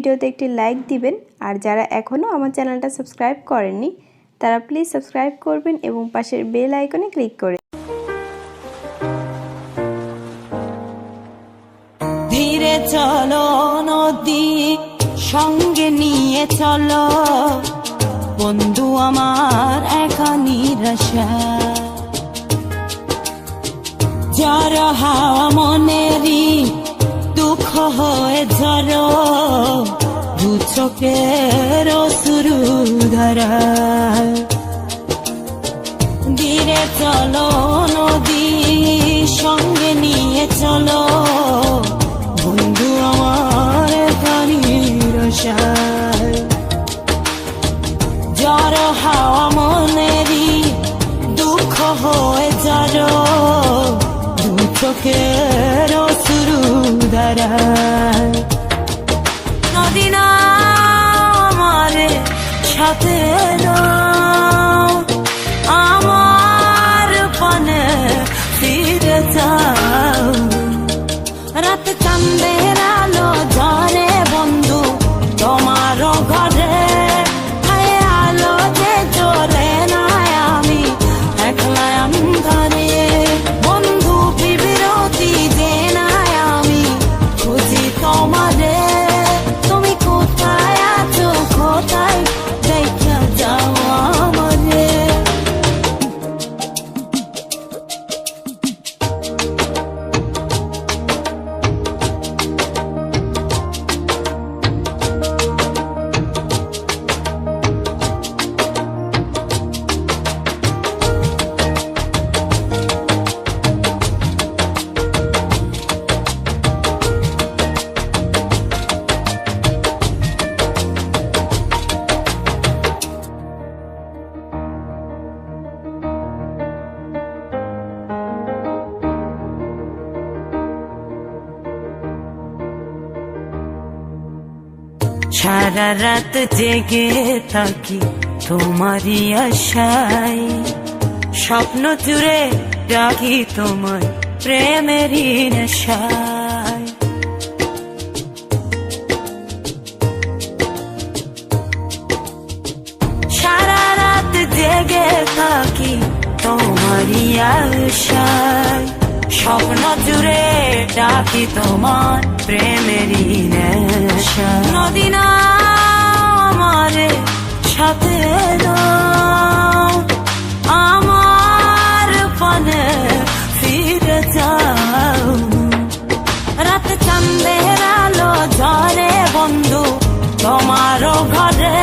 ভিডিওতে একটি লাইক দিবেন। আর যারা এখনও আমার চ্যানেলটা সাবস্ক্রাইব করেননি, তারা প্লিজ সাবস্ক্রাইব করবেন এবং পাশের বেল আইকনে ক্লিক করে ধীরে চলো নদী সঙ্গে নিয়ে চলো। বন্ধু আমার একা নিরাশা। জ্বর হাওয়া মনেরই চোখের শুরু ধরা। ধীরে চলো, নদী সঙ্গে নিয়ে চলো। বন্ধু আমার পানির জ্বর হাওয়া মনেরই দুঃখ হয়ে যার দু চোখের শুরু দ্বারা যাও রাত চান্দের সারা রাত জেগে থাকি তোমারই আশায়। স্বপ্ন জুড়ে রাখি তোমার প্রেমেরই নেশায়। সারা রাত জেগে থাকি তোমারই আশায়। স্বপ্ন জুড়ে ডাকি তোমার প্রেমেরই নেশা নদী না সাথে আমার পানে ফিরে যাও। রাত চান্দের আলো ঝরে বন্ধু তোমার ঘরে।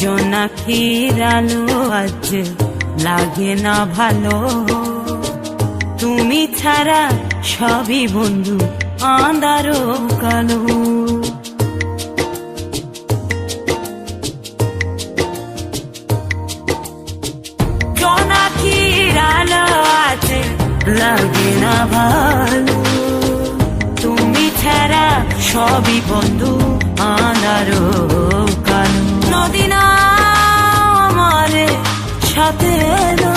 জোনাকির আলো আজ লাগে না ভালো। তুমি ছাড়া সবই বন্ধু আন্দারো কালো। জোনাকির লাগে না ভালো। তুমি ছাড়া সবই বন্ধু আনারো কালো। নদী না সাথে সাথে না।